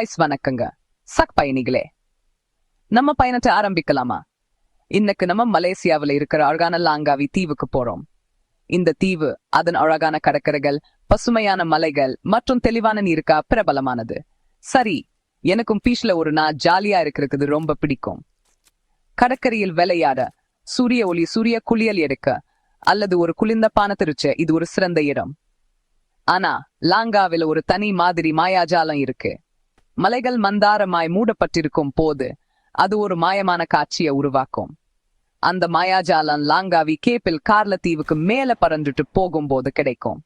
Ice வணக்கங்க. Chuck பயணிகளே நம்ம பயணத்தை ஆரம்பிக்கலாமா? இன்னைக்கு நம்ம மலேசியாவில் இருக்கிற அழகான லாங்காவி தீவுக்கு போறோம். இந்த தீவு அதன் அழகான கடற்கரைகள் பசுமையான மலைகள் மற்றும் தெளிவான நீருக்கா பிரபலமானது. சரி எனக்கும் பீச்ல ஒரு நாள் ஜாலியா இருக்கிறது ரொம்ப பிடிக்கும். கடற்கரையில் விளையாட சூரிய ஒளி சூரிய குளியல் எடுக்க அல்லது ஒரு குளிர்ந்த பானத்திருச்ச இது ஒரு சிறந்த இடம். ஆனா லாங்காவில ஒரு தனி மாதிரி மாயாஜாலம் இருக்கு. மலைகள் மந்தாரமாய் மூடப்பட்டிருக்கும் போது அது ஒரு மாயமான காட்சியை உருவாக்கும். அந்த மாயாஜாலம் லாங்காவி கேபிள் கார்ல தீவுக்கு மேல பறந்துட்டு போகும்போது கிடைக்கும்.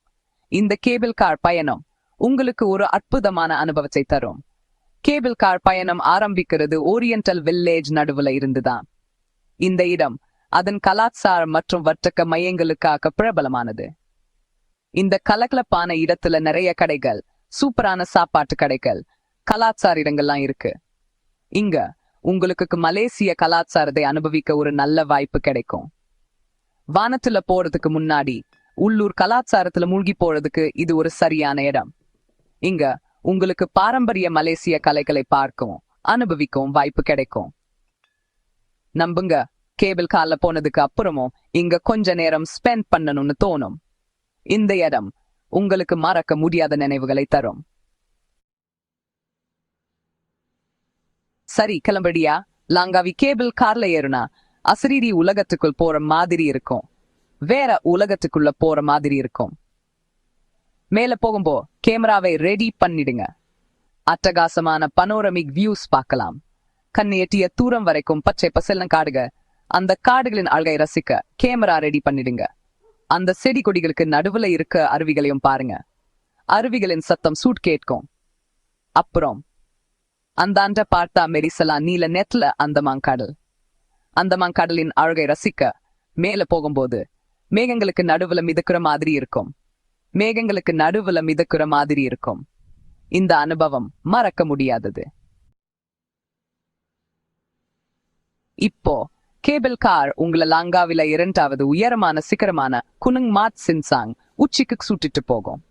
இந்த கேபிள் கார் பயணம் உங்களுக்கு ஒரு அற்புதமான அனுபவத்தை தரும். கேபிள் கார் பயணம் ஆரம்பிக்கிறது ஓரியண்டல் வில்லேஜ் நடுவுல இருந்துதான். இந்த இடம் அதன் கலாச்சாரம் மற்றும் வர்த்தக மையங்களுக்காக பிரபலமானது. இந்த கலகலப்பான இடத்துல நிறைய கடைகள் சூப்பரான சாப்பாட்டு கடைகள் கலாச்சார இடங்கள்லாம் இருக்கு. இங்க உங்களுக்கு மலேசிய கலாச்சாரத்தை அனுபவிக்க ஒரு நல்ல வாய்ப்பு கிடைக்கும். வானத்துல போறதுக்கு முன்னாடி உள்ளூர் கலாச்சாரத்துல மூழ்கி போறதுக்கு இது ஒரு சரியான இடம். இங்க உங்களுக்கு பாரம்பரிய மலேசிய கலைகளை பார்க்கவும் அனுபவிக்கவும் வாய்ப்பு கிடைக்கும். நம்புங்க கேபிள் கார்ல போனதுக்கு அப்புறமும் இங்க கொஞ்ச நேரம் ஸ்பெண்ட் பண்ணணும்னு தோணும். இந்த இடம் உங்களுக்கு மறக்க முடியாத நினைவுகளை தரும். சரி கிளம்படியா? லாங்காவி கேபிள் கார்ல ஏறுனா அசரீரி உலகத்துக்குள் போற மாதிரி இருக்கும். வேற உலகத்துக்குள்ள போற மாதிரி இருக்கும். மேல போகும்போ கேமராவை ரெடி பண்ணிடுங்க. அட்டகாசமான பனோரமிக் வியூஸ் பார்க்கலாம். கண்ணு எட்டிய தூரம் வரைக்கும் பச்சை பசல்ன காடுக. அந்த காடுகளின் அழகை ரசிக்க கேமரா ரெடி பண்ணிடுங்க. அந்த செடி கொடிகளுக்கு நடுவுல இருக்க அருவிகளையும் பாருங்க. அருவிகளின் சத்தம் சூட் கேட்கும். அப்புறம் அந்தாண்ட பார்த்தா மெரிசலா நீல நெட்ல அந்தமாங்கடல் அந்தமாங்கடலின் அழகை ரசிக்க மேல போகும்போது மேகங்களுக்கு நடுவுல மிதக்குற மாதிரி இருக்கும். மேகங்களுக்கு நடுவுல மிதக்குற மாதிரி இருக்கும். இந்த அனுபவம் மறக்க முடியாதது. இப்போ கேபிள் கார் உங்களை லாங்காவில இரண்டாவது உயரமான சிக்கரமான குனுங் மாத் சின்சாங் உச்சிக்கு சுட்டிட்டு போகும்.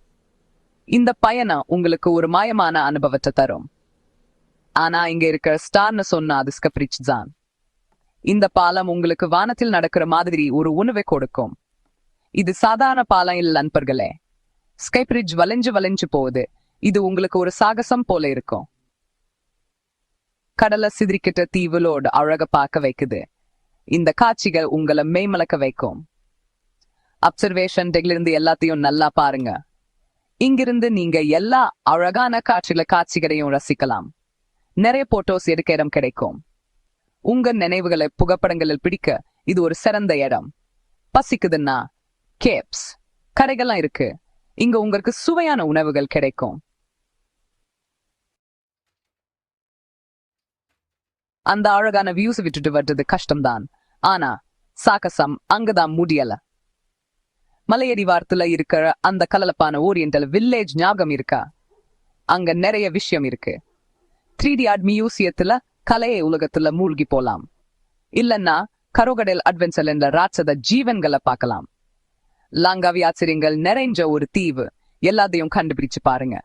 இந்த பயணம் உங்களுக்கு ஒரு மாயமான அனுபவத்தை தரும். ஆனா இங்க இருக்கிற ஸ்டார்னு சொன்னா அது ஸ்கப்ரிச் தான். இந்த பாலம் உங்களுக்கு வானத்தில் நடக்கிற மாதிரி ஒரு உணவை கொடுக்கும். இது சாதாரண பாலம் இல்ல நண்பர்களே. ஸ்கைப்ரிட்ஜ் வளைஞ்சு வளைஞ்சு போகுது. இது உங்களுக்கு ஒரு சாகசம் போல இருக்கும். கடலை சிதறிக்கிட்ட தீவுலோடு அழக பார்க்க வைக்குது. இந்த காட்சிகள் உங்களை மெய்மலக்க வைக்கும். அப்சர்வேஷன் இருந்து எல்லாத்தையும் நல்லா பாருங்க. இங்கிருந்து நீங்க எல்லா அழகான காட்சிகள காட்சிகளையும் ரசிக்கலாம். நிறைய போட்டோஸ் எடுக்க இடம் கிடைக்கும். உங்க நினைவுகளை புகைப்படங்களில் பிடிக்க இது ஒரு சிறந்த இடம். பசிக்குதுன்னா கேப்ஸ் கடைகள்லாம் இருக்கு. இங்க உங்களுக்கு சுவையான உணவுகள் கிடைக்கும். அந்த அழகான வியூஸ் விட்டுட்டு வர்றது கஷ்டம்தான். ஆனா சாகசம் அங்கதான் முடியல. மலையடிவாரத்துல இருக்கிற அந்த கலலப்பான ஓரியண்டல் வில்லேஜ் ஞாபகம் இருக்கா? அங்க நிறைய விஷயம் இருக்கு. த்ரீ டி ஆர்ட் மியூசியத்துல கலையை உலகத்துல மூழ்கி போலாம். இல்லன்னா கரோகடல் அட்வென்ச்சர் என்ற ராட்சத ஜீவன்களை பார்க்கலாம். லாங்காவி ஆச்சரியங்கள் நிறைஞ்ச ஒரு தீவு. எல்லாத்தையும் கண்டுபிடிச்சு பாருங்க.